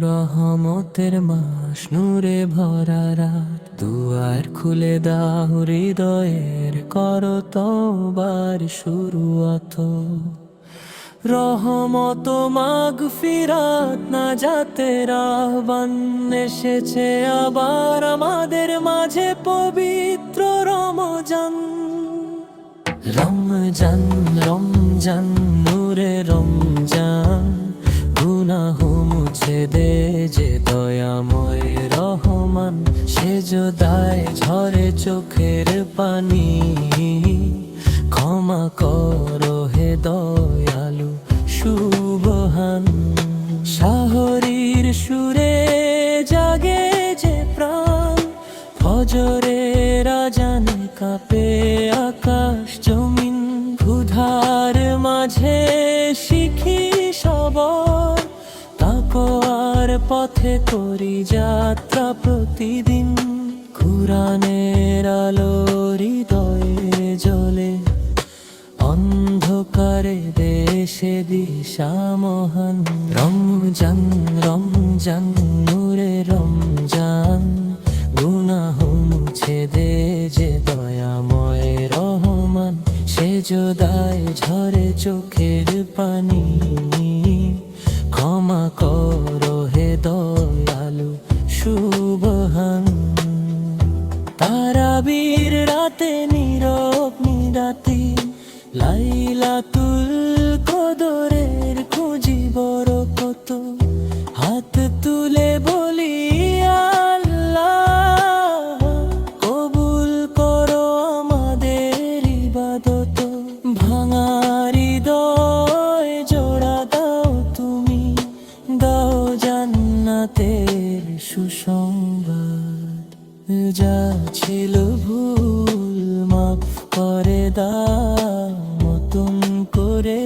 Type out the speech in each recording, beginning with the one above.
রহমতের মাস, নূরে ভরা রাত। দুয়ার খুলে দাও, হৃদয়ের কর তোবার শুরুয়াত রহমত মাগ ফিরাত, না যাতে রাহবান এসেছে। আবার আমাদের মাঝে পবিত্র রমজান। রমজান রমজান, নূরে রমজান। ঝরে চোখের পানি। ক্ষমা করো হে দয়ালু শুভহান শাহরীর সুরে জাগে যে প্রাণ, ফজরের রাজানে কাপে আকাশ জমিন। ক্ষুধার মাঝে শিখি সবর তাকোয়ার পথে করি যাত্রা প্রতিদিন। কুরানের আলো হৃদয়ে জ্বলে, অন্ধকারে দেশে দিশা মহান। রমজান রমজান, নূরে রমজান, গুনাহ মুছে দে যে দয়াময় রহমান। সে যোদায় ঝরে চোখের পানি, ক্ষমা করো রাতে নীরব নিরাতি, লাইলাতুল কদরের খুঁজি বড় কত। হাত তুলে বলি কবুল ভাঙার হৃদয় জোড়া দাও তুমি সুসংবাদ। যা ছিল ভুল। করে দাও, নতুন করে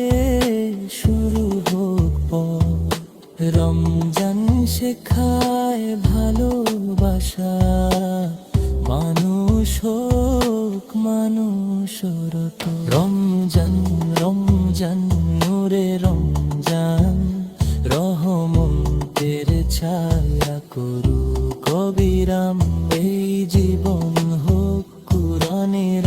শুরু হোক পথ। রমজান শেখায় ভালোবাসা, মানুষ হোক মানুষরত রমজান রমজান, নূরে রমজান, রহমতের ছায়া করু কবিরাম, এই জীবন হোক কুরানের